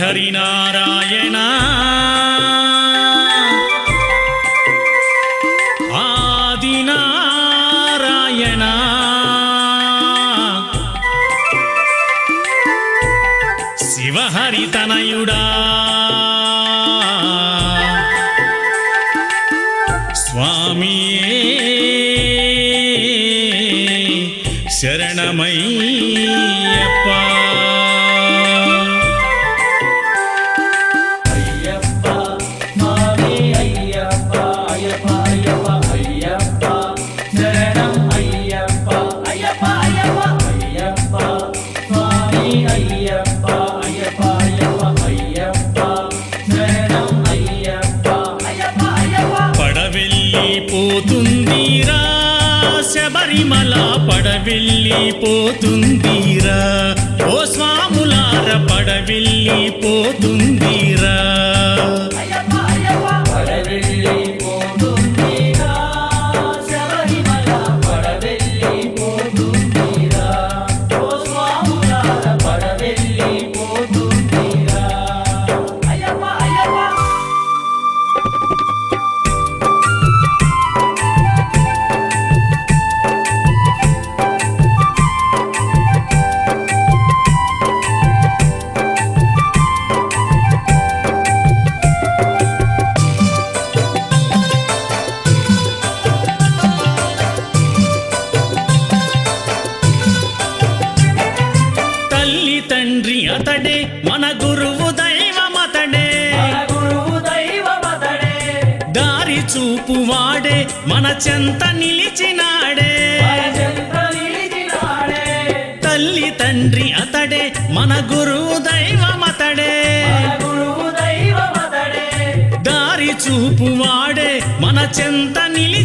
ஹரிநாராயணா. ஆதிநாராயணா. சிவஹரிதா. పోతుందిరా ఓ స్వాములార పడవిల్లి పోతుందిరా చూపు వాడే మన చెంత నిలిచినాడే. తల్లి తండ్రి అతడే మన గురువు అతడే దారి చూపు వాడే మన చెంత నిలి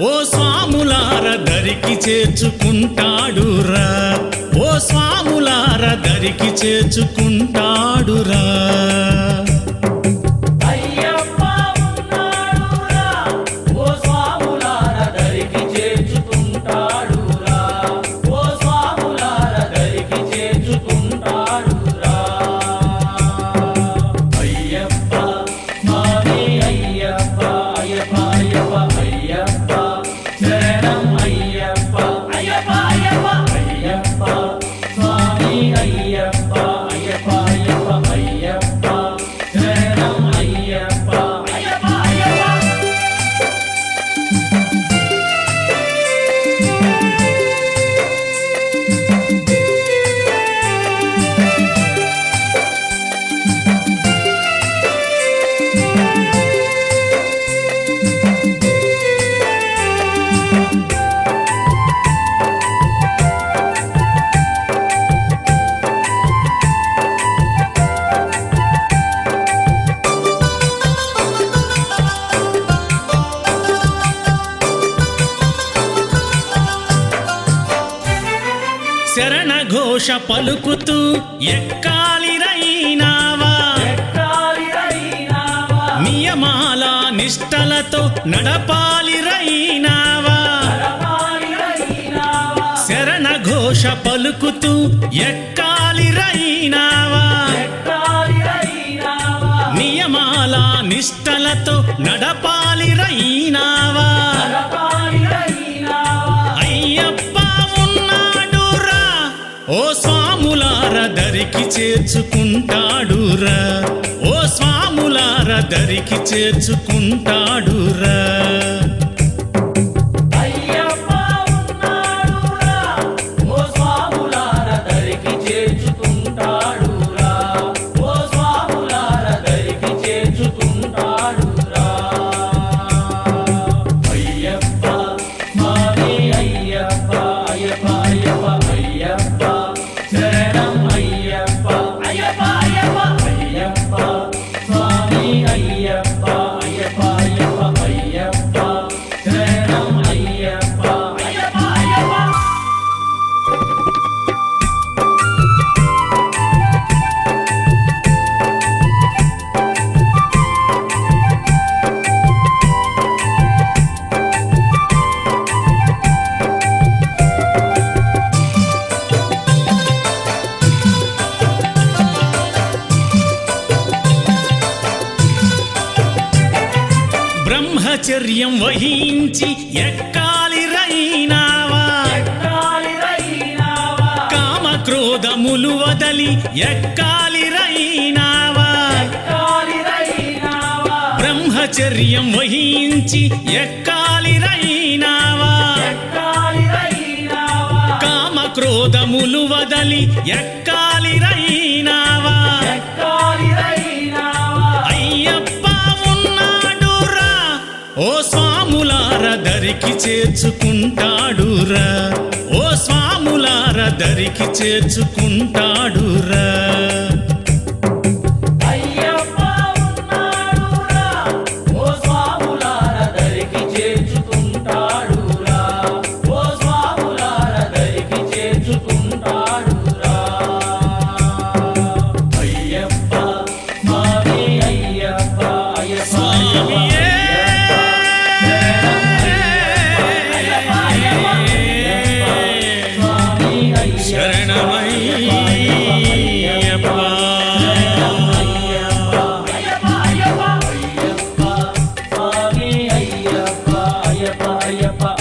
ఓ స్వాములార దరికి చేర్చుకుంటాడురా. ఓ స్వాములార దరికి చేర్చుకుంటాడురా. శరణఘోష పలుకుతూ ఎక్కాలిరైనావా? నియమాల నిష్టలతో నడపాలిరైనావా? శరణఘోష పలుకుతూ ఎక్కాలిరైనావా? నియమాల నిష్టలతో నడపాలిరైనావా? దరికి చేర్చుకుంటాడు రా ఓ స్వాములారా దరికి చేర్చుకుంటాడు రా బ్రహ్మచర్యం వహించి ఎక్కాలి రైనావా కామక్రోధములు వదలి ఎక్కాలి రైనావా బ్రహ్మచర్యం వహించి ఎక్కాలి రైనావా కామక్రోధములు వదలి ఎక్కాలి దరికి చేర్చుకుంటాడురా. ఓ స్వాములార దరికి చేర్చుకుంటాడు ayyappa